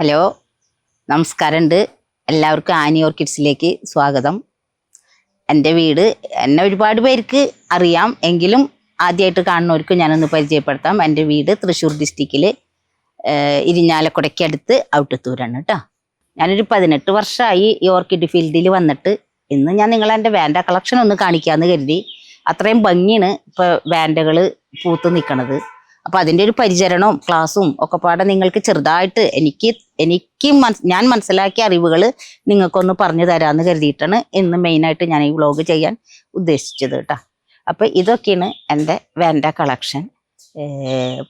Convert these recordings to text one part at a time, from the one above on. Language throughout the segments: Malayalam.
ഹലോ നമസ്കാരമുണ്ട്. എല്ലാവർക്കും ആനി ഓർക്കിഡ്സിലേക്ക് സ്വാഗതം. എന്റെ വീട് എന്നെ ഒരുപാട് പേർക്ക് അറിയാം. എങ്കിലും ആദ്യമായിട്ട് കാണുന്നവർക്ക് ഞാനൊന്ന് പരിചയപ്പെടുത്താം. എന്റെ വീട് തൃശ്ശൂർ ഡിസ്ട്രിക്റ്റിൽ ഇരിഞ്ഞാലക്കുടയ്ക്ക് അടുത്ത് ഔട്ടത്തൂരാണ് കേട്ടോ. ഞാനൊരു പതിനെട്ട് വർഷമായി ഈ ഓർക്കിഡ് ഫീൽഡിൽ വന്നിട്ട് ഇന്ന് ഞാൻ നിങ്ങളെ എന്റെ വേണ്ട കളക്ഷൻ ഒന്ന് കാണിക്കാമെന്ന് കരുതി. അത്രയും ഭംഗിയാണ് ഇപ്പോൾ വേണ്ടകൾ പൂത്ത് നിൽക്കണത് അപ്പൊ അതിന്റെ ഒരു പരിചരണവും ക്ലാസ്സും ഒക്കെ പാടെ നിങ്ങൾക്ക് ചെറുതായിട്ട് എനിക്ക് എനിക്ക് ഞാൻ മനസ്സിലാക്കിയ അറിവുകൾ നിങ്ങൾക്കൊന്ന് പറഞ്ഞു തരാമെന്ന് കരുതിയിട്ടാണ് ഇന്ന് മെയിനായിട്ട് ഞാൻ ഈ വ്ളോഗ് ചെയ്യാൻ ഉദ്ദേശിച്ചത് കേട്ടോ. അപ്പൊ ഇതൊക്കെയാണ് എന്റെ വേണ്ട കളക്ഷൻ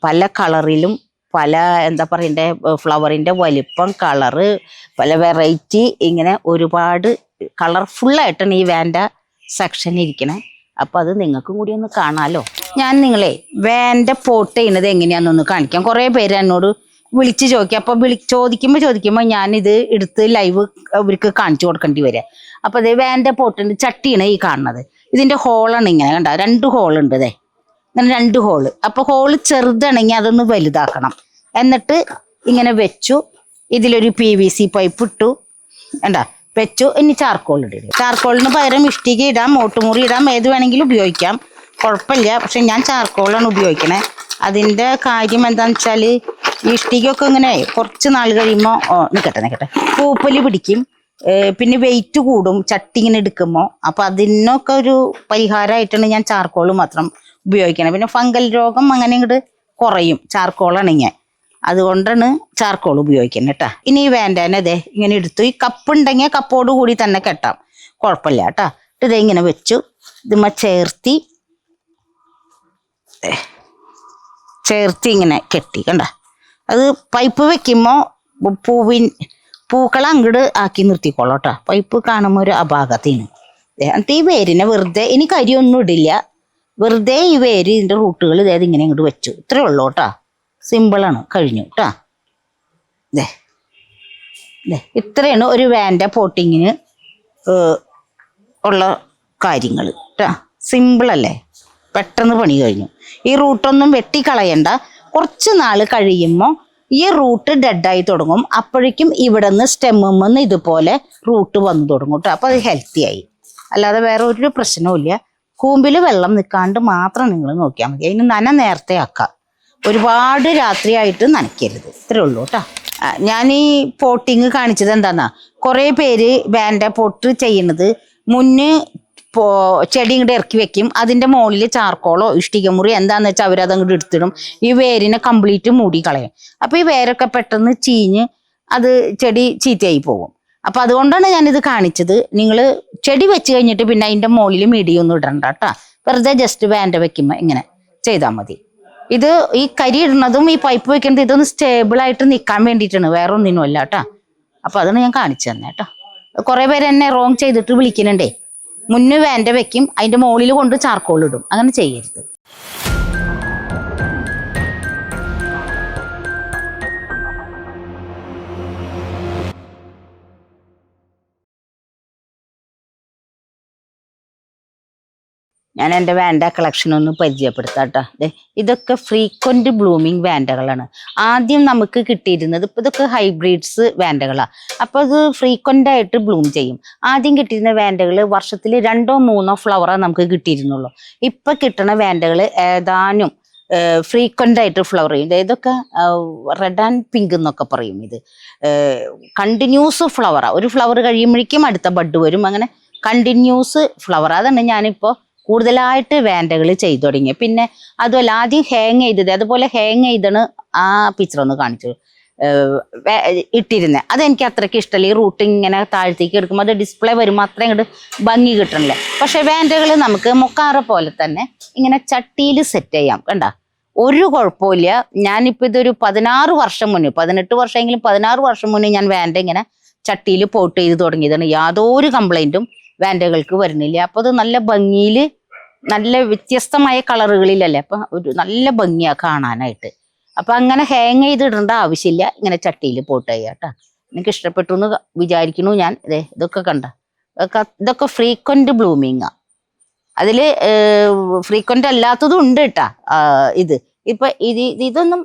പല കളറിലും പല എന്താ പറയണ്ടേ ഫ്ലവറിന്റെ വലിപ്പം കളറ് പല വെറൈറ്റി ഇങ്ങനെ ഒരുപാട് കളർഫുള്ളായിട്ടാണ് ഈ വേണ്ട സെക്ഷൻ ഇരിക്കണേ. അപ്പൊ അത് നിങ്ങൾക്കും കൂടി ഒന്ന് കാണാലോ. ഞാൻ നിങ്ങളെ വേന്റെ പോട്ട് ചെയ്യുന്നത് എങ്ങനെയാണെന്നൊന്ന് കാണിക്കാം. കുറേ പേര് എന്നോട് വിളിച്ച് ചോദിക്കും. അപ്പൊ വിളി ചോദിക്കുമ്പോൾ ചോദിക്കുമ്പോൾ ഞാനിത് എടുത്ത് ലൈവ് അവർക്ക് കാണിച്ചു കൊടുക്കേണ്ടി വരിക അപ്പൊ അത് വേന്റെ പോട്ടുണ്ട് ചട്ടിയാണ് ഈ കാണുന്നത്. ഇതിന്റെ ഹോളാണ് ഇങ്ങനെ കണ്ട? രണ്ട് ഹോൾ ഉണ്ട് ഇതേ ഇങ്ങനെ രണ്ട് ഹോൾ അപ്പൊ ഹോൾ ചെറുതാണെങ്കിൽ അതൊന്ന് വലുതാക്കണം. എന്നിട്ട് ഇങ്ങനെ വെച്ചു. ഇതിലൊരു പി വി സി പൈപ്പ് ഇട്ടു. എന്താ വെച്ചു. ഇനി ചാർക്കോൾ ഇടുക ചാർക്കോളിന് പകരം ഇഷ്ടിക ഇടാം മോട്ടുമുറി ഇടാം ഏത് വേണമെങ്കിലും ഉപയോഗിക്കാം. കുഴപ്പമില്ല. പക്ഷെ ഞാൻ ചാർക്കോളാണ് ഉപയോഗിക്കണേ. അതിന്റെ കാര്യം എന്താണെന്ന് വെച്ചാൽ ഈ ഇഷ്ടികയൊക്കെ ഇങ്ങനെ കുറച്ച് നാൾ കഴിയുമ്പോൾ ഓ നിൽക്കട്ടെ നിൽക്കട്ടെ പൂപ്പൽ പിടിക്കും. പിന്നെ വെയിറ്റ് കൂടും. ചട്ടി ഇങ്ങനെ എടുക്കുമ്പോൾ അപ്പം അതിനൊക്കെ ഒരു പരിഹാരമായിട്ടാണ് ഞാൻ ചാർക്കോൾ മാത്രം ഉപയോഗിക്കണത് പിന്നെ ഫംഗൽ രോഗം അങ്ങനെ ഇങ്ങോട്ട് കുറയും. ചാർക്കോളാണെങ്കിൽ അതുകൊണ്ടാണ് ചാർക്കോൾ ഉപയോഗിക്കുന്നത് കേട്ടാ. ഇനി വേണ്ടേനെ അതെ ഇങ്ങനെ എടുത്തു. ഈ കപ്പ് ഉണ്ടെങ്കിൽ കപ്പോട് കൂടി തന്നെ കെട്ടാം. കുഴപ്പമില്ല കേട്ടാ. ഇത് ഇങ്ങനെ വെച്ചു. ഇതുമ്മ ചേർത്തി ചേർത്തി ഇങ്ങനെ കെട്ടി കണ്ട. അത് പൈപ്പ് വെക്കുമ്പോൾ പൂവിൻ പൂക്കളെ അങ്ങോട്ട് ആക്കി നിർത്തിക്കോളാം കേട്ടോ. പൈപ്പ് കാണുമ്പോൾ ഒരു അപാകത്തിന് എന്നിട്ട് ഈ വേരിനെ വെറുതെ ഇനി കരിയൊന്നും ഇടില്ല. വെറുതെ ഈ വേര് ഇതിന്റെ റൂട്ടുകൾ ഇതായത് ഇങ്ങനെ ഇങ്ങോട്ട് വെച്ചു. ഇത്രേ ഉള്ളൂ കേട്ടാ. സിമ്പിളാണ് കഴിഞ്ഞു കേട്ടാ ദേ. ദേ. ഇത്രയാണ് ഒരു വാന്റെ പോട്ടിങ്ങിന് ഉള്ള കാര്യങ്ങൾ കേട്ടാ സിമ്പിളല്ലേ പെട്ടെന്ന് പണി കഴിഞ്ഞു. ഈ റൂട്ടൊന്നും വെട്ടിക്കളയണ്ട. കുറച്ച് നാൾ കഴിയുമ്പോൾ ഈ റൂട്ട് ഡെഡായി തുടങ്ങും. അപ്പോഴേക്കും ഇവിടെ നിന്ന് സ്റ്റെമ്മെന്ന് ഇതുപോലെ റൂട്ട് വന്നു തുടങ്ങും കേട്ടോ അപ്പോൾ അത് ഹെൽത്തി ആയി. അല്ലാതെ വേറെ ഒരു പ്രശ്നവും ഇല്ല. കൂമ്പിൽ വെള്ളം നിൽക്കാണ്ട് മാത്രം നിങ്ങൾ നോക്കിയാൽ മതി. അതിന് നന നേരത്തെ ആക്കാം. ഒരുപാട് രാത്രിയായിട്ട് നനയ്ക്കരുത്. ഇത്രേ ഉള്ളൂ കേട്ടോ. ഞാൻ ഈ പോട്ടിങ് കാണിച്ചത് എന്താന്നാ? കുറേ പേര് വേണ്ട പൊട്ട് ചെയ്യുന്നത് മുന്നേ പോ ചെടി ഇങ്ങോട്ട് ഇറക്കി വെക്കും. അതിന്റെ മുകളിൽ ചാർക്കോളോ ഇഷ്ടികമുറി എന്താന്ന് വെച്ചാൽ അവരത് അങ്ങോട്ട് എടുത്തിടും. ഈ വേരിനെ കംപ്ലീറ്റ് മൂടി കളയും. അപ്പൊ ഈ വേരൊക്കെ പെട്ടെന്ന് ചീഞ്ഞ് അത് ചെടി ചീത്തയായി പോകും. അപ്പൊ അതുകൊണ്ടാണ് ഞാനിത് കാണിച്ചത്. നിങ്ങൾ ചെടി വെച്ച് കഴിഞ്ഞിട്ട് പിന്നെ അതിന്റെ മുകളിൽ മീഡിയൊന്നും ഇടണ്ട കേട്ടാ. വെറുതെ ജസ്റ്റ് വേണ്ട വെക്കുമ്പോൾ ഇങ്ങനെ ചെയ്താൽ മതി. ഇത് ഈ കരി ഇടുന്നതും ഈ പൈപ്പ് വെക്കുന്നതും ഇതൊന്ന് സ്റ്റേബിൾ ആയിട്ട് നിൽക്കാൻ വേണ്ടിയിട്ടാണ്. വേറെ ഒന്നിനും അല്ല കേട്ടോ. അപ്പൊ അതാണ് ഞാൻ കാണിച്ചു തന്നെ കേട്ടോ. കുറെ പേര് എന്നെ റോങ് ചെയ്തിട്ട് വിളിക്കുന്നുണ്ടേ. മുന്നേ വേണ്ട വെക്കും അതിന്റെ മുകളിൽ കൊണ്ട് ചാർക്കോൾ ഇടും. അങ്ങനെ ചെയ്യരുത്. ഞാൻ എന്റെ വാൻഡ കളക്ഷൻ ഒന്ന് പരിചയപ്പെടുത്താം കേട്ടോ ഇതൊക്കെ ഫ്രീക്വന്റ് ബ്ലൂമിങ് വാൻഡകളാണ്. ആദ്യം നമുക്ക് കിട്ടിയിരുന്നത് ഇപ്പോൾ ഇതൊക്കെ ഹൈബ്രിഡ്സ് വാൻഡകളാണ് അപ്പോൾ അത് ഫ്രീക്വന്റ് ആയിട്ട് ബ്ലൂം ചെയ്യും. ആദ്യം കിട്ടിയിരുന്ന വാൻഡകൾ വർഷത്തിൽ രണ്ടോ മൂന്നോ ഫ്ലവറാണ് നമുക്ക് കിട്ടിയിരുന്നുള്ളൂ. ഇപ്പോൾ കിട്ടണ വാൻഡകൾ ഏതാനും ഫ്രീക്വന്റ് ആയിട്ട് ഫ്ലവർ ചെയ്യും. ഇതൊക്കെ റെഡ് ആൻഡ് പിങ്ക് എന്നൊക്കെ പറയും ഇത്. കണ്ടിന്യൂസ് ഫ്ലവറാണ് ഒരു ഫ്ലവർ കഴിയുമ്പോഴേക്കും അടുത്ത ബഡ് വരും. അങ്ങനെ കണ്ടിന്യൂസ് ഫ്ലവർ അതാണ് ഞാനിപ്പോൾ കൂടുതലായിട്ട് വേണ്ടകൾ ചെയ്തു തുടങ്ങി. പിന്നെ അതുപോലെ ആദ്യം ഹാങ് ചെയ്തത് അതുപോലെ ഹാങ് ചെയ്താണ് ആ പിക്ചർ ഒന്ന് കാണിച്ചു. ഇട്ടിരുന്നത് അതെനിക്ക് അത്രയ്ക്ക് ഇഷ്ടമല്ല ഈ റൂട്ട് ഇങ്ങനെ താഴ്ത്തേക്ക് എടുക്കുമ്പോൾ അത് ഡിസ്പ്ലേ വരുമ്പോൾ അത്രയും ഇങ്ങോട്ട് ഭംഗി കിട്ടണില്ല. പക്ഷെ വേണ്ടകൾ നമുക്ക് മുക്കാറ പോലെ തന്നെ ഇങ്ങനെ ചട്ടിയിൽ സെറ്റ് ചെയ്യാം കണ്ട? ഒരു കുഴപ്പമില്ല. ഞാനിപ്പോൾ ഇതൊരു പതിനാറ് വർഷം മുന്നേ പതിനെട്ട് വർഷമെങ്കിലും പതിനാറ് വർഷം മുന്നേ ഞാൻ വേണ്ട ഇങ്ങനെ ചട്ടിയിൽ പോട്ട് ചെയ്ത് തുടങ്ങിയതാണ്. യാതൊരു കംപ്ലൈന്റും വാൻഡകൾക്ക് വരുന്നില്ല. അപ്പോൾ അത് നല്ല ഭംഗിയിൽ നല്ല വ്യത്യസ്തമായ കളറുകളിലല്ലേ? അപ്പം ഒരു നല്ല ഭംഗിയാ കാണാനായിട്ട്. അപ്പം അങ്ങനെ ഹാങ് ചെയ്തിടേണ്ട ആവശ്യമില്ല. ഇങ്ങനെ ചട്ടിയിൽ പോട്ട് ചെയ്യാട്ടോ എനിക്ക് ഇഷ്ടപ്പെട്ടു എന്ന് വിചാരിക്കണു ഞാൻ. ഇതേ ഇതൊക്കെ കണ്ട. ഇതൊക്കെ ഫ്രീക്വന്റ് ആ. അതിൽ ഫ്രീക്വന്റ് അല്ലാത്തതും ഉണ്ട് കേട്ടാ ഇത്. ഇപ്പൊ ഇത് ഇത് ഇതൊന്നും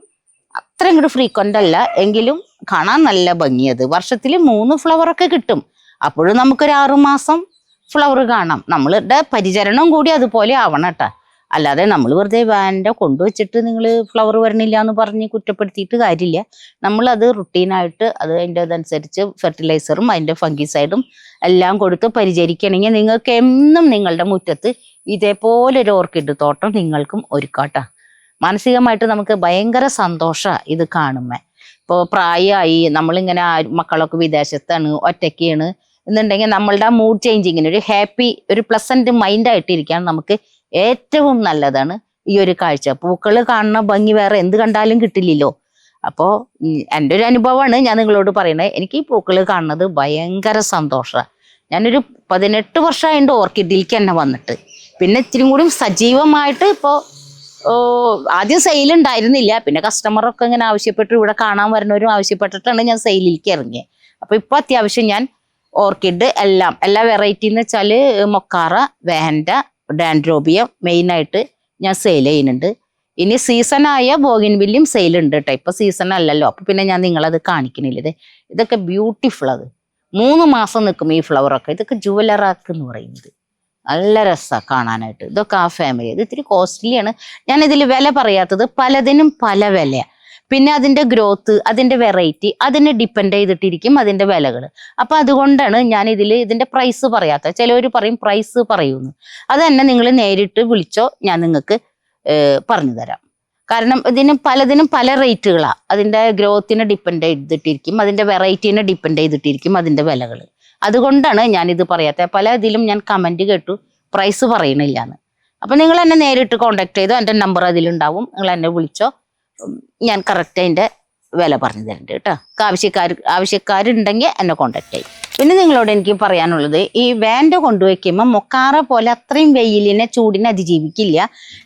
അത്ര ഇങ്ങോട്ട് ഫ്രീക്വന്റ് അല്ല. എങ്കിലും കാണാൻ നല്ല ഭംഗിയത് വർഷത്തിൽ മൂന്ന് ഫ്ലവറൊക്കെ കിട്ടും. അപ്പോഴും നമുക്കൊരു ആറു മാസം ഫ്ലവർ കാണാം. നമ്മളുടെ പരിചരണം കൂടി അതുപോലെ ആവണം കേട്ടോ. അല്ലാതെ നമ്മൾ വെറുതെ വാന്റെ കൊണ്ടുവച്ചിട്ട് നിങ്ങൾ ഫ്ലവർ വരണില്ല എന്ന് പറഞ്ഞ് കുറ്റപ്പെടുത്തിയിട്ട് കാര്യമില്ല. നമ്മൾ അത് റുട്ടീനായിട്ട് അത് അതിന്റെ അതനുസരിച്ച് ഫെർട്ടിലൈസറും അതിന്റെ ഫംഗിസൈഡും എല്ലാം കൊടുത്ത് പരിചരിക്കണമെങ്കിൽ നിങ്ങൾക്ക് എന്നും നിങ്ങളുടെ മുറ്റത്ത് ഇതേപോലെ ഒരു ഓർക്കിഡ് തോട്ടം നിങ്ങൾക്കും ഒരുക്കാട്ടാ. മാനസികമായിട്ട് നമുക്ക് ഭയങ്കര സന്തോഷമാണ് ഇത് കാണുമ്പോൾ ഇപ്പോൾ പ്രായമായി നമ്മളിങ്ങനെ മക്കളൊക്കെ വിദേശത്താണ് ഒറ്റയ്ക്കാണ്. എന്നുണ്ടെങ്കിൽ നമ്മളുടെ മൂഡ് ചേഞ്ചിങ്ങിന് ഒരു ഹാപ്പി ഒരു പ്ലസന്റ് മൈൻഡ് ആയിട്ടിരിക്കാൻ നമുക്ക് ഏറ്റവും നല്ലതാണ് ഈ ഒരു കാഴ്ച. പൂക്കൾ കാണുന്ന ഭംഗി വേറെ എന്ത് കണ്ടാലും കിട്ടില്ലല്ലോ. അപ്പോ എന്റെ ഒരു അനുഭവമാണ് ഞാൻ നിങ്ങളോട് പറയുന്നത് എനിക്ക് ഈ പൂക്കൾ കാണുന്നത് ഭയങ്കര സന്തോഷമാണ് ഞാനൊരു പതിനെട്ട് വർഷമായിട്ട് ഓർക്കിഡിലേക്ക് തന്നെ വന്നിട്ട്. പിന്നെ ഇത്തിരി കൂടി സജീവമായിട്ട് ഇപ്പോൾ ആദ്യം സെയിൽ ഉണ്ടായിരുന്നില്ല. പിന്നെ കസ്റ്റമറൊക്കെ ഇങ്ങനെ ആവശ്യപ്പെട്ട്. ഇവിടെ കാണാൻ വരുന്നവരും ആവശ്യപ്പെട്ടിട്ടാണ് ഞാൻ സെയിലിലേക്ക് ഇറങ്ങിയത് അപ്പോൾ ഇപ്പോൾ അത്യാവശ്യം ഞാൻ ഓർക്കിഡ് എല്ലാം. എല്ലാ വെറൈറ്റി എന്ന് വെച്ചാൽ മൊക്കാറ വേണ്ട ഡാൻഡ്രോബിയം മെയിനായിട്ട് ഞാൻ സെയിൽ ചെയ്യുന്നുണ്ട്. ഇനി സീസണായ ബോഗിൻവില്ലും സെയിൽ ഉണ്ട് കേട്ടോ ഇപ്പൊ സീസൺ അല്ലല്ലോ. അപ്പൊ പിന്നെ ഞാൻ നിങ്ങളത് കാണിക്കണില്ല ഇത് ഇതൊക്കെ ബ്യൂട്ടിഫുൾ അത്. മൂന്ന് മാസം നിൽക്കും ഈ ഫ്ലവറൊക്കെ ഇതൊക്കെ ജുവലറാക്ക് എന്ന് പറയുന്നത്. നല്ല രസമാണ് കാണാനായിട്ട്. ഇതൊക്കെ ആ ഫാമിലി ഇത് ഇത്തിരി കോസ്റ്റ്ലിയാണ് ഞാൻ ഇതിൽ വില പറയാത്തത് പലതിനും പല വിലയാണ് പിന്നെ അതിന്റെ ഗ്രോത്ത് അതിന്റെ വെറൈറ്റി അതിനെ ഡിപ്പെൻഡ് ചെയ്തിട്ടിരിക്കും അതിന്റെ വിലകൾ. അപ്പൊ അതുകൊണ്ടാണ് ഞാൻ ഇതിൽ ഇതിന്റെ പ്രൈസ് പറയാത്ത ചിലവർ പറയും പ്രൈസ് പറയുന്നു. അത് തന്നെ നിങ്ങൾ നേരിട്ട് വിളിച്ചോ ഞാൻ നിങ്ങൾക്ക് പറഞ്ഞു തരാം. കാരണം ഇതിന് പലതിനും പല റേറ്റുകളാണ് അതിന്റെ ഗ്രോത്തിനെ ഡിപ്പെൻഡ് ചെയ്തിട്ടിരിക്കും അതിന്റെ വെറൈറ്റീനെ ഡിപ്പെൻഡ് ചെയ്തിട്ടിരിക്കും അതിന്റെ വിലകൾ അതുകൊണ്ടാണ് ഞാൻ ഇത് പറയാത്തത്. പല ഇതിലും ഞാൻ കമന്റ് കേട്ടു പ്രൈസ് പറയണില്ല എന്ന് അപ്പം നിങ്ങൾ എന്നെ നേരിട്ട് കോൺടാക്ട് ചെയ്തോ എന്റെ നമ്പർ അതിലുണ്ടാവും. നിങ്ങൾ എന്നെ വിളിച്ചോ ഞാൻ കറക്റ്റ് അതിന്റെ വില പറഞ്ഞു തരുന്നുണ്ട് കേട്ടോ. ആവശ്യക്കാർ ആവശ്യക്കാരുണ്ടെങ്കിൽ എന്നെ കോണ്ടാക്ട് ചെയ്യും. പിന്നെ നിങ്ങളോട് എനിക്ക് പറയാനുള്ളത് ഈ വാന്റെ കൊണ്ടുവയ്ക്കുമ്പോൾ മൊക്കാറ പോലെ അത്രയും വെയിലിനെ ചൂടിനെ അതിജീവിക്കില്ല.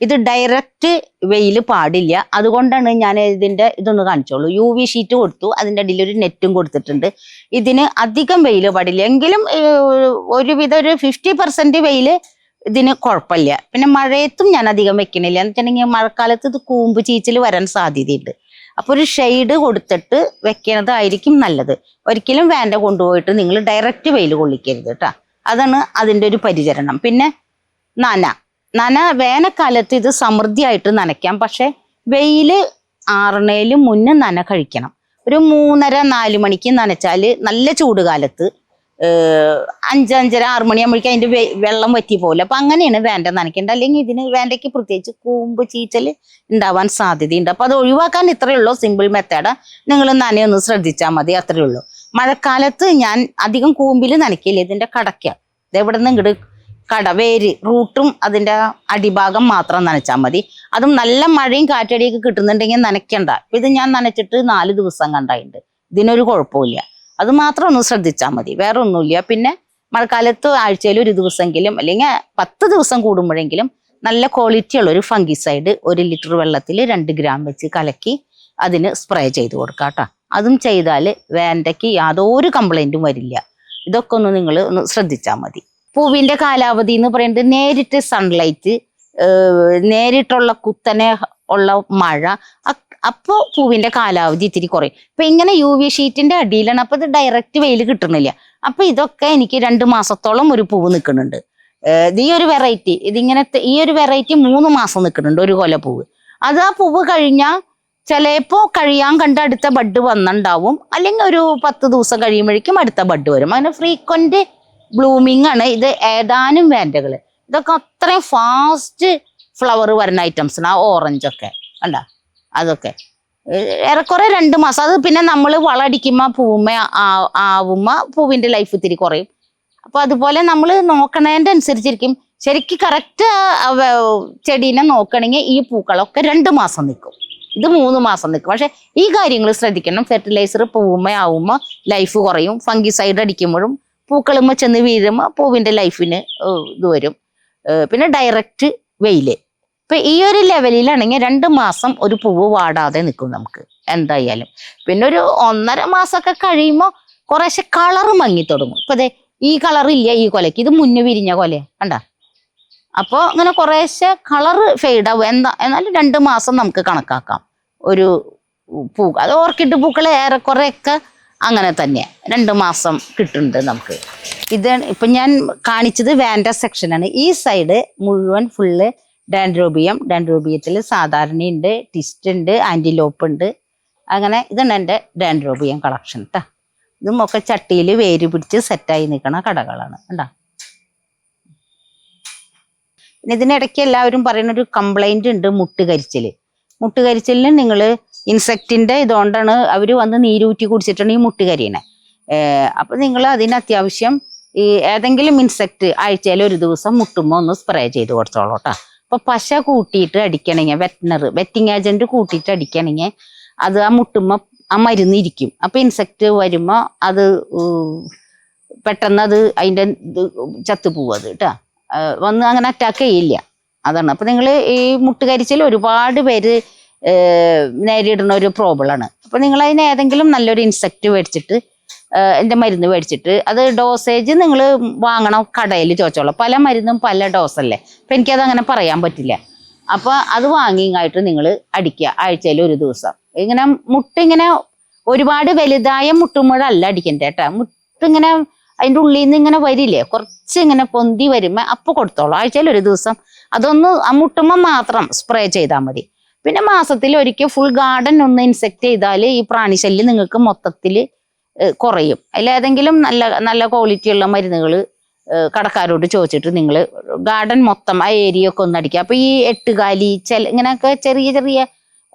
ഇത് ഡയറക്റ്റ് വെയിൽ പാടില്ല. അതുകൊണ്ടാണ് ഞാൻ ഇതിന്റെ ഇതൊന്ന് കാണിച്ചോളൂ. യു വി ഷീറ്റ് കൊടുത്തു അതിന്റെ അടിയിൽ ഒരു നെറ്റും കൊടുത്തിട്ടുണ്ട്. ഇതിന് അധികം വെയിൽ പാടില്ല. എങ്കിലും ഒരുവിധ ഒരു ഫിഫ്റ്റി പെർസെന്റ് വെയിൽ ഇതിന് കുഴപ്പമില്ല. പിന്നെ മഴയത്തും ഞാൻ അധികം വെക്കണില്ല. എന്ന് വെച്ചിട്ടുണ്ടെങ്കിൽ മഴക്കാലത്ത് ഇത് കൂമ്പ് ചീച്ചിൽ വരാൻ സാധ്യതയുണ്ട്. അപ്പൊ ഒരു ഷെയ്ഡ് കൊടുത്തിട്ട് വെക്കണതായിരിക്കും നല്ലത്. ഒരിക്കലും വേണ്ട കൊണ്ടുപോയിട്ട് നിങ്ങൾ ഡയറക്റ്റ് വെയിൽ കൊള്ളിക്കരുത് കേട്ടോ അതാണ് അതിന്റെ ഒരു പരിചരണം. പിന്നെ നന. നന വേനൽക്കാലത്ത് ഇത് സമൃദ്ധിയായിട്ട് നനയ്ക്കാം. പക്ഷെ വെയിൽ ആറണേലും മുന്നേ നന കഴിക്കണം. ഒരു മൂന്നര നാല് മണിക്ക് നനച്ചാൽ നല്ല ചൂട് കാലത്ത് ഏഹ് അഞ്ച് അഞ്ചര ആറ് മണിയാകുമ്പോഴേക്കും അതിന്റെ വെള്ളം വറ്റി പോലെ അപ്പൊ അങ്ങനെയാണ് വേണ്ട നനയ്ക്കേണ്ടത്. അല്ലെങ്കിൽ ഇതിന് വേണ്ടയ്ക്ക് പ്രത്യേകിച്ച് കൂമ്പ് ചീച്ചൽ ഉണ്ടാവാൻ സാധ്യതയുണ്ട്. അപ്പൊ അത് ഒഴിവാക്കാൻ ഇത്രയേ ഉള്ളൂ. സിമ്പിൾ മെത്തേഡ് നിങ്ങൾ നനയൊന്ന് ശ്രദ്ധിച്ചാൽ മതി. അത്രയേ ഉള്ളൂ. മഴക്കാലത്ത് ഞാൻ അധികം കൂമ്പിൽ നനയ്ക്കില്ല. ഇതിന്റെ കടയ്ക്ക. ഇതെവിടെ നിന്ന് ഇങ്ങോട്ട് കട വേര് റൂട്ടും അതിന്റെ അടിഭാഗം മാത്രം നനച്ചാൽ മതി. അതും നല്ല മഴയും കാറ്റടിയൊക്കെ കിട്ടുന്നുണ്ടെങ്കിൽ നനയ്ക്കണ്ട. ഇത് ഞാൻ നനച്ചിട്ട് നാല് ദിവസം കണ്ടായിട്ടുണ്ട്. ഇതിനൊരു കുഴപ്പമില്ല അത് മാത്രം ഒന്ന് ശ്രദ്ധിച്ചാൽ മതി. വേറെ ഒന്നുമില്ല പിന്നെ മഴക്കാലത്ത് ആഴ്ചയിൽ ഒരു ദിവസമെങ്കിലും അല്ലെങ്കിൽ പത്ത് ദിവസം കൂടുമ്പോഴെങ്കിലും നല്ല ക്വാളിറ്റി ഉള്ള ഒരു ഫംഗിസൈഡ് ഒരു ലിറ്റർ വെള്ളത്തിൽ രണ്ട് ഗ്രാം വെച്ച് കലക്കി അതിന് സ്പ്രേ ചെയ്ത് കൊടുക്കുക കേട്ടോ അതും ചെയ്താൽ വേണ്ടയ്ക്ക് യാതൊരു കംപ്ലൈന്റും വരില്ല. ഇതൊക്കെ ഒന്ന് നിങ്ങൾ ഒന്ന് ശ്രദ്ധിച്ചാൽ മതി. പൂവിന്റെ കാലാവധി എന്ന് പറയുന്നത് നേരിട്ട് സൺലൈറ്റ് നേരിട്ടുള്ള കുത്തനെ ഉള്ള മഴ അപ്പോൾ അപ്പോ പൂവിന്റെ കാലാവധി ഇത്തിരി കുറയും. അപ്പൊ ഇങ്ങനെ യു വി ഷീറ്റിന്റെ അടിയിലാണ് അപ്പൊ ഇത് ഡയറക്റ്റ് വെയിൽ കിട്ടുന്നില്ല അപ്പൊ ഇതൊക്കെ എനിക്ക് രണ്ട് മാസത്തോളം ഒരു പൂവ് നിൽക്കുന്നുണ്ട് ഈ ഒരു വെറൈറ്റി ഇതിങ്ങനെ ഈ ഒരു വെറൈറ്റി മൂന്ന് മാസം നിൽക്കുന്നുണ്ട് ഒരു കൊല പൂവ്. അത് ആ പൂവ് കഴിഞ്ഞാൽ ചിലപ്പോ കഴിയാൻ കണ്ട അടുത്ത ബഡ് വന്നിണ്ടാവും. അല്ലെങ്കിൽ ഒരു പത്ത് ദിവസം കഴിയുമ്പോഴേക്കും അടുത്ത ബഡ് വരും. അങ്ങനെ ഫ്രീക്വന്റ് ബ്ലൂമിംഗ് ആണ് ഇത് ഏതാനും വേണ്ടകൾ ഇതൊക്കെ അത്രയും ഫാസ്റ്റ് ഫ്ലവർ വരുന്ന ഐറ്റംസ് ആണ് ആ ഓറഞ്ചൊക്കെ കണ്ട? അതൊക്കെ. ഏറെക്കുറെ രണ്ട് മാസം. അത് പിന്നെ നമ്മൾ വളടിക്കുമ്പോൾ പൂവുമ്മ ആവുമ്പോൾ പൂവിന്റെ ലൈഫ് ഇത്തിരി കുറയും. അപ്പോൾ അതുപോലെ നമ്മൾ നോക്കണതിന്റെ അനുസരിച്ചിരിക്കും. ശരിക്കും കറക്റ്റ് ചെടീനെ നോക്കണമെങ്കിൽ ഈ പൂക്കളൊക്കെ രണ്ട് മാസം നിൽക്കും ഇത് മൂന്ന് മാസം നിൽക്കും പക്ഷേ ഈ കാര്യങ്ങൾ ശ്രദ്ധിക്കണം. ഫെർട്ടിലൈസർ പൂമ ആവുമ്പോൾ ലൈഫ് കുറയും. ഫംഗിസൈഡ് അടിക്കുമ്പോഴും പൂക്കളുമ്മ ചെന്ന് വീഴുമ്പോൾ പൂവിന്റെ ലൈഫിന് ഇത് വരും. പിന്നെ ഡയറക്റ്റ് വെയിൽ. ഇപ്പൊ ഈ ഒരു ലെവലിലാണെങ്കിൽ രണ്ട് മാസം ഒരു പൂവ് വാടാതെ നിൽക്കും നമുക്ക് എന്തായാലും. പിന്നെ ഒരു ഒന്നര മാസമൊക്കെ കഴിയുമ്പോൾ കുറേശ്ശെ കളർ മങ്ങി തുടങ്ങും. ഇപ്പൊ ദേ ഈ കളർ ഇല്ല ഈ കൊലയ്ക്ക്? ഇത് മുന്നേ വിരിഞ്ഞ കൊലയാ കണ്ട? അപ്പോൾ അങ്ങനെ കുറേശ്ശെ കളർ ഫെയ്ഡ് ആവും. എന്താ എന്നാലും രണ്ട് മാസം നമുക്ക് കണക്കാക്കാം. ഒരു പൂ അത് ഓർക്കിഡ് പൂക്കൾ ഏറെക്കുറെയൊക്കെ അങ്ങനെ തന്നെ രണ്ട് മാസം കിട്ടുന്നുണ്ട് നമുക്ക്. ഇത് ഇപ്പം ഞാൻ കാണിച്ചത് വാൻഡ സെക്ഷനാണ് ഈ സൈഡ് മുഴുവൻ ഫുള്ള് ഡാൻഡ്രോബിയം ഡാൻഡ്രോബിയത്തിൽ സാധാരണയുണ്ട്. ടിസ്റ്റ് ഉണ്ട്. ആന്റിലോപ്പ് ഉണ്ട്. അങ്ങനെ ഇതാണ് എന്റെ ഡാൻഡ്രോബിയം കളക്ഷൻ കേട്ടോ ഇതും ഒക്കെ ചട്ടിയിൽ വേര് പിടിച്ച് സെറ്റായി നിൽക്കണ കടകളാണ് കണ്ടോ? പിന്നെ ഇതിനിടയ്ക്ക് എല്ലാവരും പറയുന്ന ഒരു കംപ്ലൈന്റ് ഉണ്ട് മുട്ടുകരിച്ചിൽ മുട്ടുകരിച്ചിലിന് നിങ്ങൾ ഇൻസെക്റ്റിന്റെ ഇതുകൊണ്ടാണ് അവർ വന്ന് നീരൂറ്റി കുടിച്ചിട്ടാണ് ഈ മുട്ട് കരിയണേ അപ്പം നിങ്ങൾ അതിന് അത്യാവശ്യം ഈ ഏതെങ്കിലും ഇൻസെക്റ്റ് ആഴ്ചയിൽ ഒരു ദിവസം മുട്ടുമ്പോൾ ഒന്ന് സ്പ്രേ ചെയ്ത് കൊടുത്തോളൂ കേട്ടോ അപ്പൊ പശ കൂട്ടിയിട്ട് അടിക്കണെങ്കിൽ വെറ്റിനർ വെറ്റിംഗ് ഏജന്റ് കൂട്ടിയിട്ട് അടിക്കണെങ്കിൽ അത് ആ മുട്ടുമ്പോ ആ മരുന്ന് ഇരിക്കും. അപ്പൊ ഇൻസെക്ട് വരുമ്പോ അത് പെട്ടെന്ന് അത് അതിന്റെ ചത്തുപോവും അത് കേട്ടോ വന്ന് അങ്ങനെ അറ്റാക്ക് ചെയ്യില്ല. അതാണ്. അപ്പൊ നിങ്ങൾ ഈ മുട്ടുകരിച്ചിൽ ഒരുപാട് പേര് നേരിടുന്ന ഒരു പ്രോബ്ലമാണ് അപ്പൊ നിങ്ങൾ അതിന് ഏതെങ്കിലും നല്ലൊരു ഇൻസെക്ട് മേടിച്ചിട്ട് എന്റെ മരുന്ന് മേടിച്ചിട്ട് അത് ഡോസേജ് നിങ്ങൾ വാങ്ങണം കടയിൽ ചോദിച്ചോളൂ. പല മരുന്നും പല ഡോസല്ലേ അപ്പൊ എനിക്കത് അങ്ങനെ പറയാൻ പറ്റില്ല. അപ്പോൾ അത് വാങ്ങിങ്ങായിട്ട് നിങ്ങൾ അടിക്കുക ആഴ്ചയിൽ ഒരു ദിവസം. ഇങ്ങനെ മുട്ട ഇങ്ങനെ ഒരുപാട് വലുതായ മുട്ടുമ്പോഴല്ല അടിക്കണ്ടേ കേട്ടാ മുട്ടിങ്ങനെ അതിന്റെ ഉള്ളിൽ നിന്ന് ഇങ്ങനെ വരില്ലേ? കുറച്ച് ഇങ്ങനെ പൊന്തി വരുമ്പോൾ അപ്പോൾ കൊടുത്തോളൂ. ആഴ്ചയിൽ ഒരു ദിവസം. അതൊന്ന് ആ മുട്ടുമ്പോൾ മാത്രം സ്പ്രേ ചെയ്താൽ മതി. പിന്നെ മാസത്തിൽ ഒരിക്കൽ ഫുൾ ഗാർഡൻ ഒന്ന് ഇൻസെക്ട് ചെയ്താൽ ഈ പ്രാണിശല്യം നിങ്ങൾക്ക് മൊത്തത്തിൽ കുറയും. അതിലേതെങ്കിലും നല്ല നല്ല ക്വാളിറ്റി ഉള്ള മരുന്നുകൾ കടക്കാരോട് ചോദിച്ചിട്ട് നിങ്ങൾ ഗാർഡൻ മൊത്തം ആ ഏരിയ ഒക്കെ ഒന്ന് അടിക്കുക. അപ്പൊ ഈ എട്ടുകാലി ചെല ഇങ്ങനെയൊക്കെ ചെറിയ ചെറിയ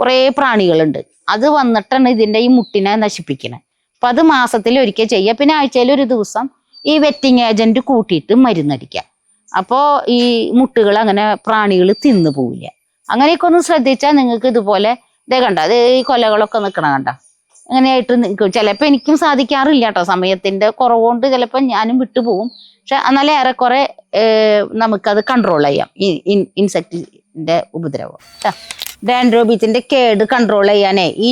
കുറേ പ്രാണികളുണ്ട്. അത് വന്നിട്ടാണ് ഇതിന്റെ ഈ മുട്ടിനെ നശിപ്പിക്കുന്നത് അപ്പൊ അത് മാസത്തിൽ ഒരിക്കൽ ചെയ്യുക. പിന്നെ ആഴ്ചയിൽ ഒരു ദിവസം ഈ വെറ്റിംഗ് ഏജന്റ് കൂട്ടിയിട്ട് മരുന്നടിക്കുക. അപ്പോ ഈ മുട്ടുകൾ അങ്ങനെ പ്രാണികൾ തിന്നു പോവില്ല. അങ്ങനെയൊക്കെ ഒന്ന് ശ്രദ്ധിച്ചാൽ നിങ്ങൾക്ക് ഇതുപോലെ ഇതേ കണ്ട? അത് ഈ കൊലകളൊക്കെ നിൽക്കണം കണ്ട? അങ്ങനെയായിട്ട് നിൽക്കും. ചിലപ്പോൾ എനിക്കും സാധിക്കാറില്ല കേട്ടോ സമയത്തിന്റെ കുറവുകൊണ്ട് ചിലപ്പോൾ ഞാനും വിട്ടുപോകും. പക്ഷെ എന്നാലും ഏറെക്കുറെ നമുക്കത് കൺട്രോൾ ചെയ്യാം. ഈ ഇൻസെക്റ്റിന്റെ ഉപദ്രവം. ഡാൻഡ്രോബിത്തിന്റെ കേട് കൺട്രോൾ ചെയ്യാനേ. ഈ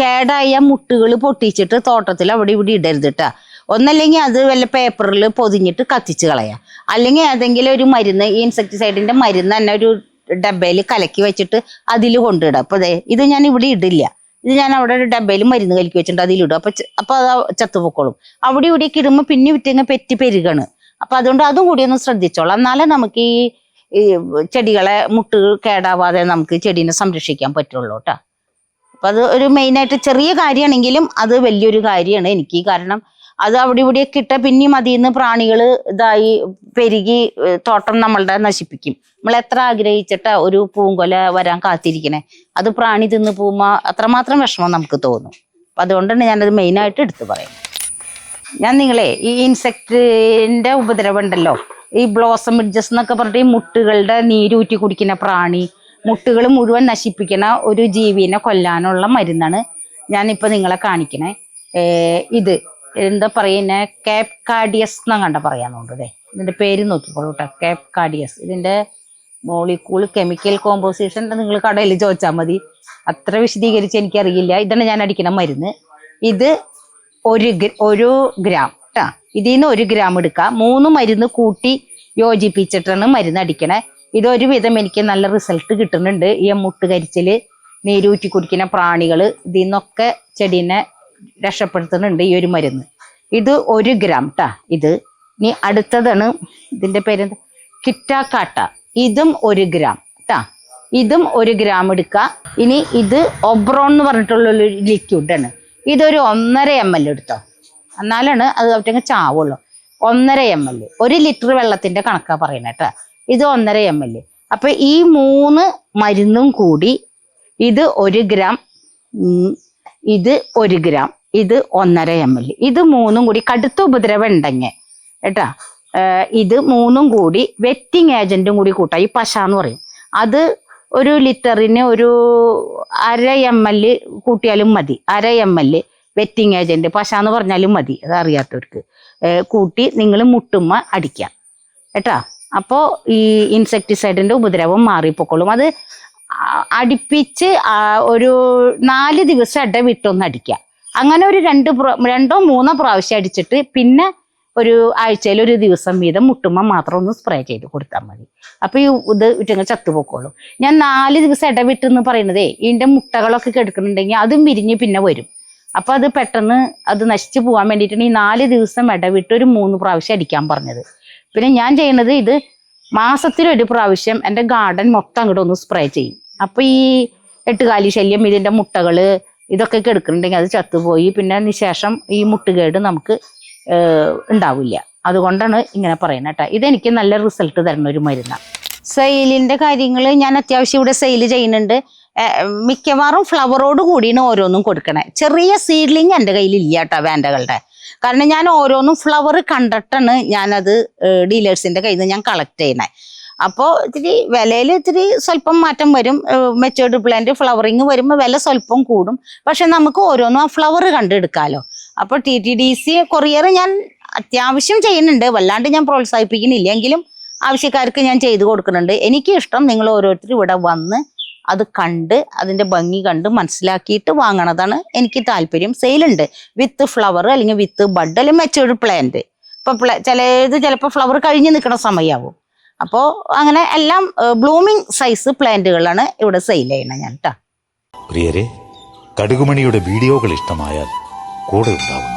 കേടായ മുട്ടുകൾ പൊട്ടിച്ചിട്ട് തോട്ടത്തിൽ അവിടെ ഇവിടെ ഇടരുത് കേട്ടാ ഒന്നല്ലെങ്കിൽ അത് വല്ല പേപ്പറിൽ പൊതിഞ്ഞിട്ട് കത്തിച്ച് കളയാം. അല്ലെങ്കിൽ ഏതെങ്കിലും ഒരു മരുന്ന് ഈ ഇൻസെക്ടിസൈഡിന്റെ മരുന്ന് തന്നെ ഒരു ഡബയിൽ കലക്കി വെച്ചിട്ട് അതിൽ കൊണ്ടിടാം അപ്പോൾ ഇത് ഞാൻ ഇവിടെ ഇടില്ല. ഇത് ഞാൻ അവിടെ ഒരു ഡബയിൽ മരുന്ന് കലക്കി വെച്ചിട്ടുണ്ട് അതിലിടും. അപ്പൊ അപ്പൊ അത് ചത്തുപൊക്കോളും. അവിടെ ഇവിടെയൊക്കെ ഇടുമ്പോൾ പിന്നെ വിറ്റിങ്ങ പെറ്റി പെരുകാണ്. അപ്പൊ അതുകൊണ്ട് അതും കൂടി ഒന്ന് ശ്രദ്ധിച്ചോളാം. എന്നാലേ നമുക്ക് ഈ ഈ ചെടികളെ മുട്ട് കേടാവാതെ നമുക്ക് ചെടീനെ സംരക്ഷിക്കാൻ പറ്റുള്ളൂ കേട്ടോ. അപ്പൊ അത് ഒരു മെയിനായിട്ട് ചെറിയ കാര്യമാണെങ്കിലും അത് വലിയൊരു കാര്യമാണ് എനിക്ക് കാരണം. അത് അവിടെ ഇവിടെയൊക്കെ ഇട്ട പിന്നെയും അതിൽ നിന്ന് പ്രാണികൾ ഇതായി പെരുകി തോട്ടം നമ്മളുടെ നശിപ്പിക്കും. നമ്മൾ എത്ര ആഗ്രഹിച്ചിട്ടാ ഒരു പൂങ്കൊല വരാൻ കാത്തിരിക്കണേ? അത് പ്രാണി തിന്ന് പോകുമ്പോൾ അത്രമാത്രം വിഷമം നമുക്ക് തോന്നും. അപ്പൊ അതുകൊണ്ടാണ് ഞാനത് മെയിനായിട്ട് എടുത്തു പറയുന്നത്. ഞാൻ നിങ്ങളെ ഈ ഇൻസെക്റ്റിന്റെ ഉപദ്രവം ഉണ്ടല്ലോ? ഈ ബ്ലോസം മിഡ്ജസ് എന്നൊക്കെ പറഞ്ഞിട്ട് ഈ മുട്ടുകളുടെ നീരൂറ്റി കുടിക്കുന്ന പ്രാണി മുട്ടുകൾ മുഴുവൻ നശിപ്പിക്കുന്ന ഒരു ജീവിനെ കൊല്ലാനുള്ള മരുന്നാണ് ഞാനിപ്പോൾ നിങ്ങളെ കാണിക്കണേ. ഇത്. എന്താ പറയുന്നേ? കേപ്പ് കാഡിയസ് എന്നാ കണ്ട പറയാന്നുണ്ടേ ഇതിന്റെ പേര് നോക്കിക്കോളൂ കേട്ടോ കേപ്പ് കാഡിയസ് ഇതിന്റെ മോളിക്കൂൾ കെമിക്കൽ കോമ്പോസിഷൻ നിങ്ങൾ കടയിൽ ചോദിച്ചാൽ മതി. അത്ര വിശദീകരിച്ച് എനിക്കറിയില്ല. ഇതാണ് ഞാൻ അടിക്കുന്ന മരുന്ന്. ഇത് ഒരു ഒരു ഗ്രാം ട്ടാ. ഇതിൽ നിന്ന് ഒരു ഗ്രാം എടുക്കുക മൂന്ന് മരുന്ന് കൂട്ടി യോജിപ്പിച്ചിട്ടാണ് മരുന്ന് അടിക്കണേ. ഇതൊരു വിധം എനിക്ക് നല്ല റിസൾട്ട് കിട്ടുന്നുണ്ട്. ഈ മുട്ട് കരിച്ചിൽ നീരൂറ്റി കുടിക്കുന്ന പ്രാണികൾ ഇതിൽ നിന്നൊക്കെ ചെടീനെ രക്ഷപ്പെടുത്തുന്നുണ്ട് ഈ ഒരു മരുന്ന്. ഇത് ഒരു ഗ്രാം ട്ടാ. ഇത് ഇനി അടുത്തതാണ് ഇതിന്റെ പേര് കിറ്റാക്കാട്ട. ഇതും ഒരു ഗ്രാം ട്ടാ. ഇതും ഒരു ഗ്രാം എടുക്കുക ഇനി ഇത് ഒബ്രോൺ എന്ന് പറഞ്ഞിട്ടുള്ള ഒരു ലിക്വിഡ് ആണ്. ഇതൊരു ഒന്നര എം എൽ എടുത്തോ. എന്നാലാണ് അത് അവറ്റങ്ങ് ചാവുള്ളൂ. ഒന്നര എം എൽ ഒരു ലിറ്റർ വെള്ളത്തിന്റെ കണക്കാ പറയണേ കേട്ടോ ഇത് ഒന്നര എം എൽ അപ്പൊ ഈ മൂന്ന് മരുന്നും കൂടി ഇത് ഒരു ഗ്രാം ഇത് ഒരു ഗ്രാം ഇത് ഒന്നര എം എൽ ഇത് മൂന്നും കൂടി കടുത്ത ഉപദ്രവം ഉണ്ടെങ്കിൽ കേട്ടാ? ഇത് മൂന്നും കൂടി വെറ്റിംഗ് ഏജന്റും കൂടി കൂട്ടാം. ഈ പശ എന്ന് പറയും. അത് ഒരു ലിറ്ററിന് ഒരു അര എം എൽ കൂട്ടിയാലും മതി. അര എം എൽ വെറ്റിംഗ് ഏജന്റ് പശ എന്ന് പറഞ്ഞാലും മതി. അത് അറിയാത്തവർക്ക്. കൂട്ടി നിങ്ങൾ മുട്ടുമ്മ അടിക്കാം. കേട്ടാ? അപ്പോൾ ഈ ഇൻസെക്ടിസൈഡിന്റെ ഉപദ്രവം മാറിപ്പോക്കോളും. അത് അടുപ്പിച്ച് ഒരു നാല് ദിവസം ഇട വിട്ടൊന്ന് അടിക്കുക. അങ്ങനെ ഒരു രണ്ട് രണ്ടോ മൂന്നോ പ്രാവശ്യം അടിച്ചിട്ട് പിന്നെ ഒരു ആഴ്ചയിൽ ഒരു ദിവസം വീതം മുട്ടുമ്പോൾ മാത്രം ഒന്ന് സ്പ്രേ ചെയ്ത് കൊടുത്താൽ മതി. അപ്പോൾ ഈ ഇത് ഇറ്റങ്ങ ചത്തുപോക്കോളും ഞാൻ നാല് ദിവസം ഇടവിട്ട് എന്ന് പറയുന്നതേ ഇതിന്റെ മുട്ടകളൊക്കെ കെടുക്കുന്നുണ്ടെങ്കിൽ അതും വിരിഞ്ഞ് പിന്നെ വരും. അപ്പോൾ അത് പെട്ടെന്ന് അത് നശിച്ചു പോകാൻ വേണ്ടിയിട്ടാണ് ഈ നാല് ദിവസം ഇടവിട്ട് ഒരു മൂന്ന് പ്രാവശ്യം അടിക്കാൻ പറഞ്ഞത്. പിന്നെ ഞാൻ ചെയ്യുന്നത് ഇത് മാസത്തിലൊരു പ്രാവശ്യം എന്റെ ഗാർഡൻ മൊത്തം അങ്ങോട്ട് ഒന്ന് സ്പ്രേ ചെയ്യും. അപ്പോൾ ഈ എട്ടുകാലി ശല്യം ഇതിന്റെ മുട്ടകൾ ഇതൊക്കെ കെടുക്കുന്നുണ്ടെങ്കിൽ അത് ചത്തുപോയി. പിന്നെ നിശേഷം ഈ മുട്ടുകേട് നമുക്ക് ഉണ്ടാവില്ല. അതുകൊണ്ടാണ് ഇങ്ങനെ പറയുന്നത് കേട്ടോ. ഇതെനിക്ക് നല്ല റിസൾട്ട് തരുന്ന ഒരു മരുന്നാണ്. സെയിലിന്റെ കാര്യങ്ങൾ ഞാൻ അത്യാവശ്യം ഇവിടെ സെയിൽ ചെയ്യുന്നുണ്ട്. മിക്കവാറും ഫ്ലവറോട് കൂടിയാണ് ഓരോന്നും കൊടുക്കണേ. ചെറിയ സീഡ്ലിങ് എന്റെ കയ്യിൽ ഇല്ല കേട്ടോ വേണ്ടകളുടെ. കാരണം ഞാൻ ഓരോന്നും ഫ്ലവർ കണ്ടിട്ടാണ് ഞാനത് ഡീലേഴ്സിന്റെ കയ്യിൽ നിന്ന് ഞാൻ കളക്ട് ചെയ്യണേ അപ്പോൾ ഇത്തിരി വിലയിൽ ഇത്തിരി സ്വല്പം മാറ്റം വരും. മെച്ചേർഡ് പ്ലാന്റ് ഫ്ലവറിങ് വരുമ്പോൾ വില സ്വല്പം കൂടും. പക്ഷെ നമുക്ക് ഓരോന്നും ആ ഫ്ലവർ കണ്ടെടുക്കാമല്ലോ അപ്പോൾ T T D C courier ഞാൻ അത്യാവശ്യം ചെയ്യുന്നുണ്ട്. വല്ലാണ്ട് ഞാൻ പ്രോത്സാഹിപ്പിക്കുന്നില്ല. എങ്കിലും ആവശ്യക്കാർക്ക് ഞാൻ ചെയ്തു കൊടുക്കുന്നുണ്ട്. എനിക്ക് ഇഷ്ടം നിങ്ങൾ ഓരോരുത്തരും ഇവിടെ വന്ന് അത് കണ്ട് അതിന്റെ ഭംഗി കണ്ട് മനസ്സിലാക്കിയിട്ട് വാങ്ങണതാണ് എനിക്ക് താല്പര്യം. സെയിലുണ്ട് വിത്ത് ഫ്ലവർ അല്ലെങ്കിൽ വിത്ത് ബഡ് അല്ലെങ്കിൽ മെച്ചൂർഡ് പ്ലാന്റ് ഇപ്പോൾ പ്ല ചിലത് ചിലപ്പോൾ ഫ്ലവർ കഴിഞ്ഞ് നിൽക്കുന്ന സമയമാവും അപ്പോൾ അങ്ങനെ എല്ലാം ബ്ലൂമിങ് സൈസ് പ്ലാന്റുകളാണ് ഇവിടെ സെയിൽ ചെയ്യണത് ഞാൻ കേട്ടോ പ്രിയരെ കടുകുമണിയുടെ വീഡിയോകൾ ഇഷ്ടമായാൽ കൂടെ ഉണ്ടാവുന്നു